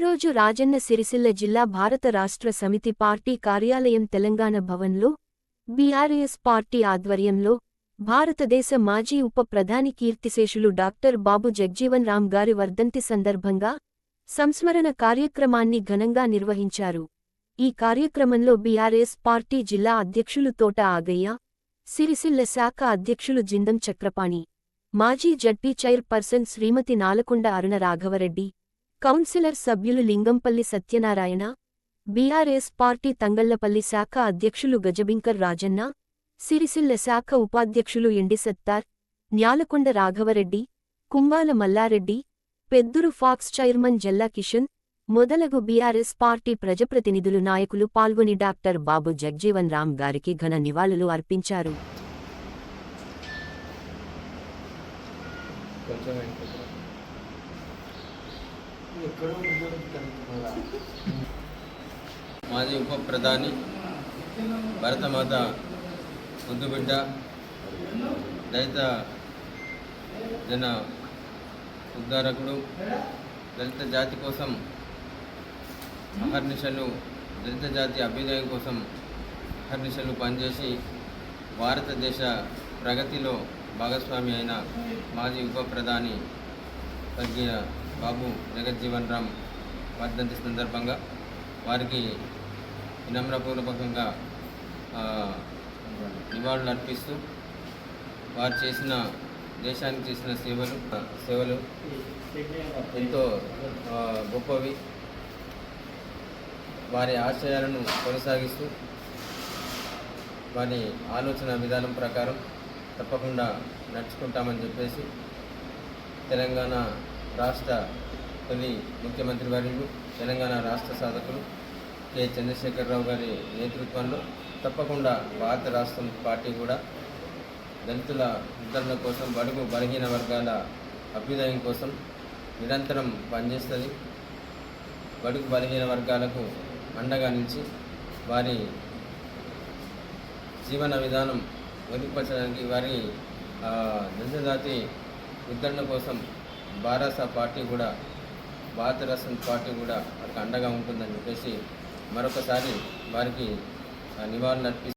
ఈరోజు రాజన్న సిరిసిల్ల జిల్లా భారత రాష్ట్ర సమితి పార్టీ కార్యాలయం తెలంగాణ భవన్లో బీఆర్ఎస్ పార్టీ ఆధ్వర్యంలో భారతదేశ మాజీ ఉప ప్రధాని కీర్తిశేషులు డాక్టర్ బాబు జగ్జీవన్ రామ్ గారి వర్ధంతి సందర్భంగా సంస్మరణ కార్యక్రమాన్ని ఘనంగా నిర్వహించారు. ఈ కార్యక్రమంలో బీఆర్ఎస్ పార్టీ జిల్లా అధ్యక్షులు తోట ఆగయ్య సిరిసిల్ల శాఖ అధ్యక్షులు జిందం చక్రపాణి మాజీ ZP chairperson Shrimati Nalakonda Aruna Raghavareddy councillor సభ్యులు లింగంపల్లి సత్యనారాయణ బీఆర్ఎస్ పార్టీ తంగళ్ళపల్లి శాఖ అధ్యక్షులు గజబింకర్ రాజన్న సిరిసిల్ల శాఖ ఉపాధ్యక్షులు MD Sattar Nyalakonda Raghavareddy Kumbala Mallareddy Peddur PACS chairman Jalla Kishan మొదలగు బీఆర్ఎస్ పార్టీ ప్రజప్రతినిధులు నాయకులు పాల్గొని డాక్టర్ బాబు జగ్జీవన్ రామ్ గారికి ఘన నివాళులు అర్పించారు. కొంచెం మాజీ ఉప ప్రధాని భరతమాత ముద్దుబిడ్డ దళిత జన ఉద్ధారకుడు దళిత జాతి కోసం అహర్నిశలు దళిత జాతి అభ్యుదయం కోసం అహర్నిశలు పనిచేసి భారతదేశ ప్రగతిలో భాగస్వామి అయిన మాజీ ఉప ప్రధాని స్వర్గీయ బాబు జగజ్జీవన్ రామ్ వర్ధంతి సందర్భంగా వారికి వినమ్రపూర్వకంగా నివాళులు అర్పిస్తూ వారు చేసిన దేశానికి చేసిన సేవలు సేవలు ఎంతో గొప్పవి. వారి ఆశయాలను కొనసాగిస్తూ వారి ఆలోచన విధానం ప్రకారం తప్పకుండా నడుచుకుంటామని చెప్పేసి తెలంగాణ రాష్ట్ర తొలి ముఖ్యమంత్రి వర్యులు తెలంగాణ రాష్ట్ర సాధకులు కె. చంద్రశేఖరరావు గారి నేతృత్వంలో తప్పకుండా భారత రాష్ట్రం పార్టీ కూడా దళితుల ఉద్ధరణ కోసం బడుగు బలహీన వర్గాల అభ్యుదయం కోసం నిరంతరం పనిచేస్తుంది. బడుగు బలహీన వర్గాలకు అండగా నిలిచి వారి జీవన విధానం మెరుగుపరచడానికి వారి ఆ, జాతి ఉద్ధరణ కోసం బారాసా పార్టీ కూడా భారత పార్టీ కూడా వారికి అండగా ఉంటుందని చెప్పేసి మరొకసారి వారికి ఆ, నివాళులు అర్పి